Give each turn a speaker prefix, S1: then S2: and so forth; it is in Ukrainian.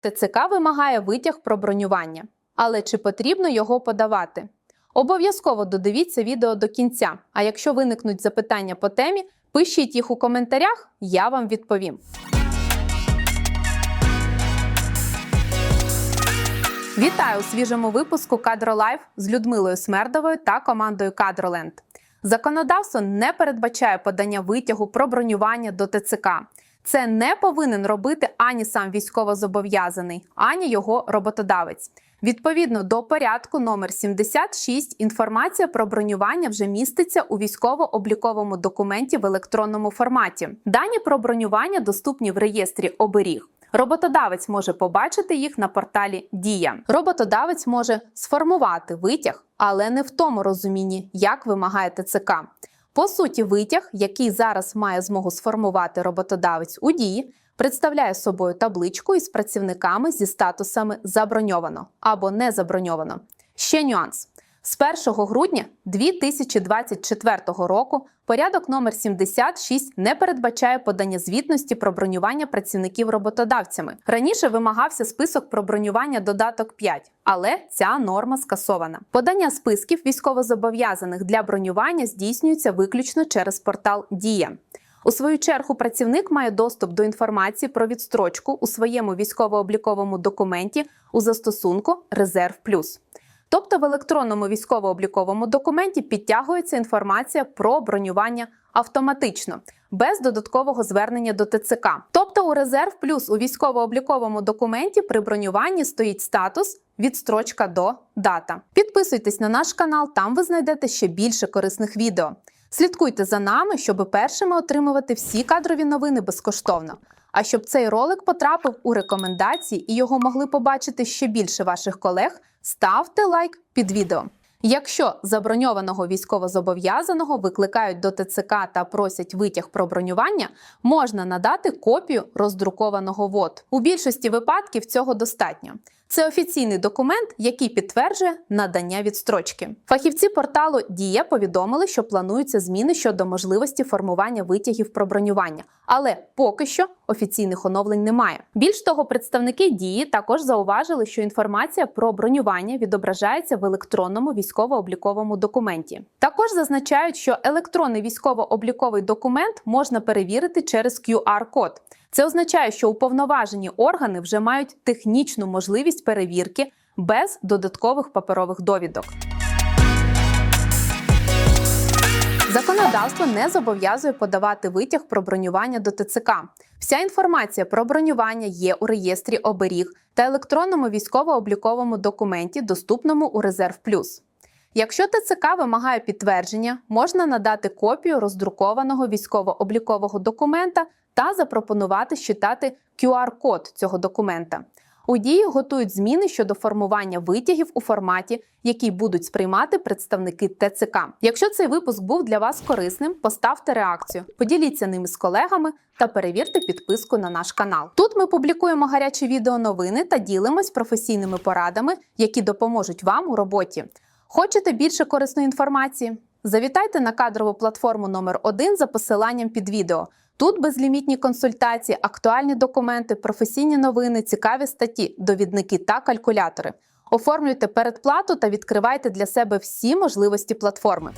S1: ТЦК вимагає витяг про бронювання. Але чи потрібно його подавати? Обов'язково додивіться відео до кінця. А якщо виникнуть запитання по темі, пишіть їх у коментарях, я вам відповім. Вітаю у свіжому випуску Кадролайф з Людмилою Смердовою та командою Кадроленд. Законодавство не передбачає подання витягу про бронювання до ТЦК. Це не повинен робити ані сам військовозобов'язаний, ані його роботодавець. Відповідно до порядку номер 76 інформація про бронювання вже міститься у військово-обліковому документі в електронному форматі. Дані про бронювання доступні в реєстрі оберіг. Роботодавець може побачити їх на порталі Дія. Роботодавець може сформувати витяг, але не в тому розумінні, як вимагає ТЦК. По суті, витяг, який зараз має змогу сформувати роботодавець у дії, представляє собою табличку із працівниками зі статусами заброньовано або не заброньовано. Ще нюанс. З 1 грудня 2024 року порядок номер 76 не передбачає подання звітності про бронювання працівників роботодавцями. Раніше вимагався список про бронювання додаток 5, але ця норма скасована. Подання списків військовозобов'язаних для бронювання здійснюється виключно через портал Дія. У свою чергу працівник має доступ до інформації про відстрочку у своєму військово-обліковому документі у застосунку Резерв Плюс. Тобто в електронному військово-обліковому документі підтягується інформація про бронювання автоматично, без додаткового звернення до ТЦК. Тобто у резерв плюс у військово-обліковому документі при бронюванні стоїть статус відстрочка до дата. Підписуйтесь на наш канал, там ви знайдете ще більше корисних відео. Слідкуйте за нами, щоб першими отримувати всі кадрові новини безкоштовно. А щоб цей ролик потрапив у рекомендації і його могли побачити ще більше ваших колег, ставте лайк під відео. Якщо заброньованого військовозобов'язаного викликають до ТЦК та просять витяг про бронювання, можна надати копію роздрукованого ВОД. У більшості випадків цього достатньо. Це офіційний документ, який підтверджує надання відстрочки. Фахівці порталу Дія повідомили, що плануються зміни щодо можливості формування витягів про бронювання, але поки що офіційних оновлень немає. Більш того, представники дії також зауважили, що інформація про бронювання відображається в електронному військово-обліковому документі. Також зазначають, що електронний військово-обліковий документ можна перевірити через QR-код. Це означає, що уповноважені органи вже мають технічну можливість перевірки без додаткових паперових довідок. Законодавство не зобов'язує подавати витяг про бронювання до ТЦК. Вся інформація про бронювання є у реєстрі оберіг та електронному військово-обліковому документі, доступному у Резерв Плюс. Якщо ТЦК вимагає підтвердження, можна надати копію роздрукованого військово-облікового документа та запропонувати считати QR-код цього документа. У дії готують зміни щодо формування витягів у форматі, який будуть сприймати представники ТЦК. Якщо цей випуск був для вас корисним, поставте реакцію, поділіться ними з колегами та перевірте підписку на наш канал. Тут ми публікуємо гарячі відео новини та ділимось професійними порадами, які допоможуть вам у роботі. Хочете більше корисної інформації? Завітайте на кадрову платформу номер 1 за посиланням під відео. Тут безлімітні консультації, актуальні документи, професійні новини, цікаві статті, довідники та калькулятори. Оформлюйте передплату та відкривайте для себе всі можливості платформи.